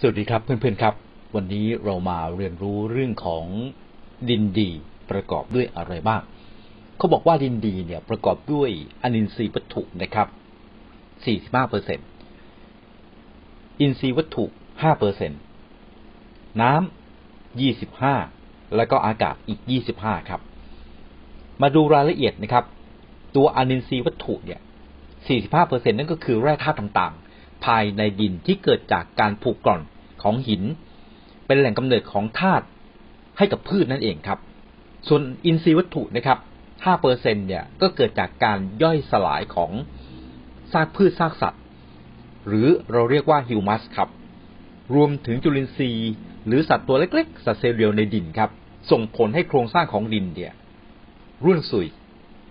สวัสดีครับเพื่อนๆครับ วันนี้เรามาเรียนรู้เรื่องของดินดีประกอบด้วยอะไรบ้างเขาบอกว่าดินดีเนี่ยประกอบด้วยอนินทรีย์วัตถุนะครับ 45เปอร์เซ็นอินทรีย์วัตถุ5เปอร์เซ็นน้ำ 25 แล้วก็อากาศอีก 25 ครับ มาดูรายละเอียดนะครับ ตัวอนินทรีย์วัตถุเนี่ย 45เปอร์เซ็นนั่นก็คือแร่ธาตุต่างๆ ภายในดินที่เกิดจากการผูกกร่อนของหิน เป็นแหล่งกำเนิดของธาตุให้กับพืชนั่นเองครับ ส่วนอินทรีย์วัตถุนะครับ5เปอร์เนี่ยก็เกิดจากการย่อยสลายของซากพืชซากสัตว์ หรือเราเรียกว่าฮิวมัสครับ รวมถึงจุลินทรีย์ หรือสัตว์ตัวเล็กๆ สัตว์เซลล์เดียวในดินครับ ส่งผลให้โครงสร้างของดินเนี่ยร่วนสุย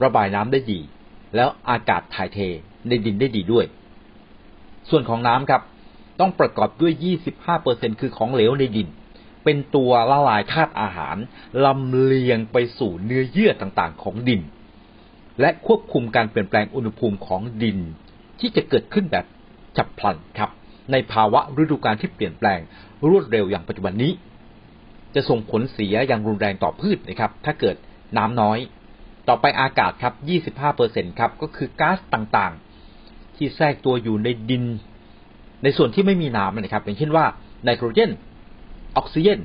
ระบายน้ำได้ดี แล้วอากาศถ่ายเทในดินได้ดีด้วย ส่วนของน้ำครับ ต้องประกอบด้วย 25%คือของเหลวในดิน เป็นตัวละลายธาตุอาหารลำเลียงไปสู่เนื้อเยื่อต่างๆ ของดิน และควบคุมการเปลี่ยนแปลงอุณหภูมิของดิน ที่จะเกิดขึ้นแบบฉับพลันครับ ในภาวะฤดูกาลที่เปลี่ยนแปลงรวดเร็วอย่างปัจจุบันนี้ จะส่งผลเสียอย่างรุนแรงต่อพืชนะครับ ถ้าเกิดน้ำน้อย ต่อไปอากาศครับ 25%ครับ ก็คือก๊าซต่างๆ ที่แทรกตัวอยู่ในดิน ในส่วนที่ไม่มีน้ำนะครับ อย่างเช่นว่าไนโตรเจน ออกซิเจน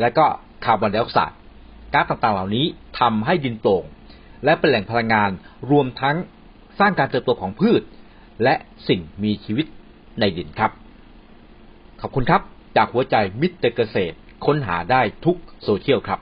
และก็คาร์บอนไดออกไซด์ก๊าซต่างๆเหล่านี้ทำให้ดินโปร่ง และเป็นแหล่งพลังงานรวมทั้งสร้างการเติบโตของพืช และสิ่งมีชีวิตในดินครับ ขอบคุณครับ จากหัวใจมิตรเกษตร ค้นหาได้ทุกโซเชียลครับ